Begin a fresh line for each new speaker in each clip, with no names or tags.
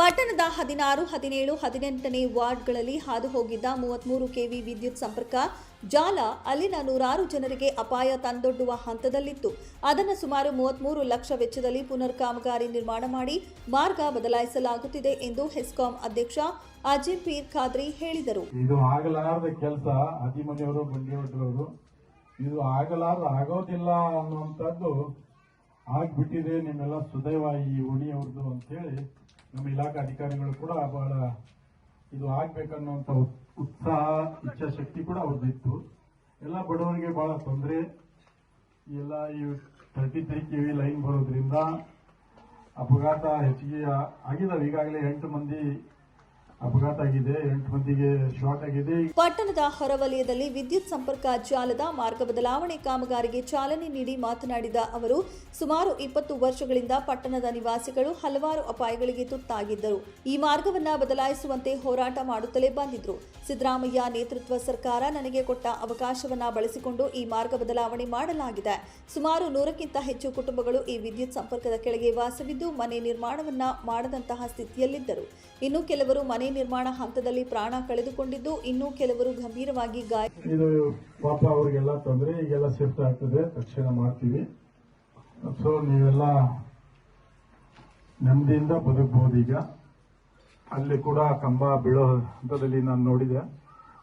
ಪಟ್ಟಣದ ಹದಿನಾರು, ಹದಿನೇಳು, ಹದಿನೆಂಟನೇ ವಾರ್ಡ್ಗಳಲ್ಲಿ ಹಾದು ಹೋಗಿದ್ದ ಮೂವತ್ಮೂರು ಕೆವಿ ವಿದ್ಯುತ್ ಸಂಪರ್ಕ ಜಾಲ ಅಲ್ಲಿನ ನೂರಾರು ಜನರಿಗೆ ಅಪಾಯ ತಂದೊಡ್ಡುವ ಹಂತದಲ್ಲಿತ್ತು. ಅದನ್ನು ಸುಮಾರು ಮೂವತ್ಮೂರು ಲಕ್ಷ ವೆಚ್ಚದಲ್ಲಿ ಪುನರ್ ಕಾಮಗಾರಿ ನಿರ್ಮಾಣ ಮಾಡಿ ಮಾರ್ಗ ಬದಲಾಯಿಸಲಾಗುತ್ತಿದೆ ಎಂದು ಹೆಸ್ಕಾಂ ಅಧ್ಯಕ್ಷ ಅಜಿಂ ಪೀರ್ ಖಾದ್ರಿ ಹೇಳಿದರು.
ಇದು ಆಗಲಾರದ ಕೆಲಸ ಇದು ಆಗಲಾರ ಆಗೋದಿಲ್ಲ ಅನ್ನುವಂಥದ್ದು ಆಗ್ಬಿಟ್ಟಿದೆ ನಿಮ್ಮೆಲ್ಲ ಸುದೈವ ಈ ಉಣಿಯವ್ರದ್ದು ಅಂತೇಳಿ ನಮ್ಮ ಇಲಾಖೆ ಅಧಿಕಾರಿಗಳು ಕೂಡ ಬಹಳ ಇದು ಆಗ್ಬೇಕನ್ನುವಂಥ ಉತ್- ಉತ್ಸಾಹ, ಇಚ್ಛಾಶಕ್ತಿ ಕೂಡ ಅವ್ರದ್ದಿತ್ತು ಎಲ್ಲ ಬಡವರಿಗೆ ಬಹಳ ತೊಂದರೆ. ಎಲ್ಲ ಈ thirty three K V line ಬರೋದ್ರಿಂದ ಅಪಘಾತ ಹೆಚ್ಚಿಗೆ ಆಗಿದಾವೆ. ಈಗಾಗಲೇ ಎಂಟು ಮಂದಿ ಅಪಘಾತ ಎಂಟು ಮಂದಿಗೆ ಶಾಕ್ ಆಗಿದೆ.
ಪಟ್ಟಣದ ಹೊರವಲಯದಲ್ಲಿ ವಿದ್ಯುತ್ ಸಂಪರ್ಕ ಜಾಲದ ಮಾರ್ಗ ಬದಲಾವಣೆ ಕಾಮಗಾರಿಗೆ ಚಾಲನೆ ನೀಡಿ ಮಾತನಾಡಿದ ಅವರು, ಸುಮಾರು ಇಪ್ಪತ್ತು ವರ್ಷಗಳಿಂದ ಪಟ್ಟಣದ ನಿವಾಸಿಗಳು ಹಲವಾರು ಅಪಾಯಗಳಿಗೆ ತುತ್ತಾಗಿದ್ದರು. ಈ ಮಾರ್ಗವನ್ನ ಬದಲಾಯಿಸುವಂತೆ ಹೋರಾಟ ಮಾಡುತ್ತಲೇ ಬಂದಿದ್ರು. ಸಿದ್ದರಾಮಯ್ಯ ನೇತೃತ್ವ ಸರ್ಕಾರ ನನಗೆ ಕೊಟ್ಟ ಅವಕಾಶವನ್ನ ಬಳಸಿಕೊಂಡು ಈ ಮಾರ್ಗ ಬದಲಾವಣೆ ಮಾಡಲಾಗಿದೆ. ಸುಮಾರು ನೂರಕ್ಕಿಂತ ಹೆಚ್ಚು ಕುಟುಂಬಗಳು ಈ ವಿದ್ಯುತ್ ಸಂಪರ್ಕದ ಕೆಳಗೆ ವಾಸವಿದ್ದು ಮನೆ ನಿರ್ಮಾಣವನ್ನ ಮಾಡದಂತಹ ಸ್ಥಿತಿಯಲ್ಲಿದ್ದರು. ಇನ್ನು ಕೆಲವರು ಮನೆ ನಿರ್ಮಾಣ ಹಂತದಲ್ಲಿ ಪ್ರಾಣ ಕಳೆದುಕೊಂಡಿದ್ದು, ಇನ್ನೂ ಕೆಲವರು ಗಂಭೀರವಾಗಿ ಗಾಯ
ಇದು ಪಾಪ ಅವರಿಗೆಲ್ಲ ತೊಂದರೆ, ಈಗೆಲ್ಲ ಶಿಫ್ಟ್ ಆಗ್ತದೆ, ತಕ್ಷಣ ಮಾಡ್ತೀವಿ. ಸೊ ನೀವೆಲ್ಲ ನೆಮ್ಮದಿಯಿಂದ ಬದುಕಬಹುದು ಈಗ. ಅಲ್ಲಿ ಕೂಡ ಕಂಬ ಬೀಳೋ ಹಂತದಲ್ಲಿ ನಾನು ನೋಡಿದೆ.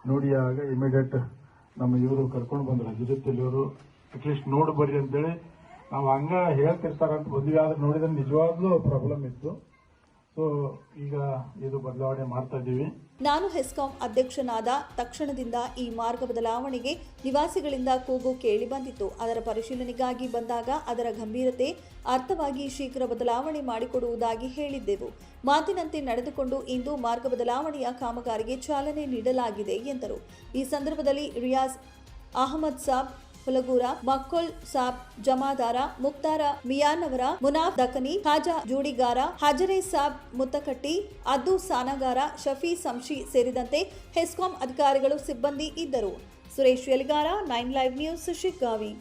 ನೋಡಿ ಆಗ ಇಮಿಡಿಯೇಟ್ ನಮ್ಮ ಇವರು ಕರ್ಕೊಂಡು ಬಂದ್ರು. ಇವರು ಅಟ್ಲೀಸ್ಟ್ ನೋಡಿ ಅಂತೇಳಿ. ನಾವು ಹಂಗ ಹೇಳ್ತಿರ್ತಾರಂತ ಬಂದ್ವಿ ಆದ್ರೆ ನೋಡಿದ್ರೆ ನಿಜವಾಗ್ಲೂ ಪ್ರಾಬ್ಲಮ್ ಇತ್ತು. ಈಗ ಇದು ಬದಲಾವಣೆ ಮಾಡ್ತಾ
ನಾನು ಹೆಸ್ಕಾಂ ಅಧ್ಯಕ್ಷನಾದ ತಕ್ಷಣದಿಂದ ಈ ಮಾರ್ಗ ಬದಲಾವಣೆಗೆ ನಿವಾಸಿಗಳಿಂದ ಕೂಗು ಕೇಳಿ ಬಂದಿತ್ತು. ಅದರ ಪರಿಶೀಲನೆಗಾಗಿ ಬಂದಾಗ ಅದರ ಗಂಭೀರತೆ, ಅರ್ಥವಾಗಿ ಶೀಘ್ರ ಬದಲಾವಣೆ ಮಾಡಿಕೊಡುವುದಾಗಿ ಹೇಳಿದ್ದೆವು. ಮಾತಿನಂತೆ ನಡೆದುಕೊಂಡು ಇಂದು ಮಾರ್ಗ ಬದಲಾವಣೆಯ ಕಾಮಗಾರಿಗೆ ಚಾಲನೆ ನೀಡಲಾಗಿದೆ ಎಂದರು. ಈ ಸಂದರ್ಭದಲ್ಲಿ ರಿಯಾಜ್ ಅಹಮದ್ ಸಾಬ್ ಹುಲಗೂರ ಮಕ್ಕೋಲ್ ಸಾಬ್ ಜಮಾದಾರ, ಮುಕ್ತಾರ ಮಿಯಾನವರ ಮುನಾಫ್ ದಕನಿ ಖಾಜಾ ಜೂಡಿಗಾರ, ಹಜರೆ ಸಾಬ್ ಮುತ್ತಕಟ್ಟಿ ಅದು ಸಾನಗಾರ, ಶಫಿ ಸಂಶಿ ಸೇರಿದಂತೆ ಹೆಸ್ಕಾಂ ಅಧಿಕಾರಿಗಳು ಸಿಬ್ಬಂದಿ ಇದ್ದರು. Suresh Yaligar nine live news Shiggavi.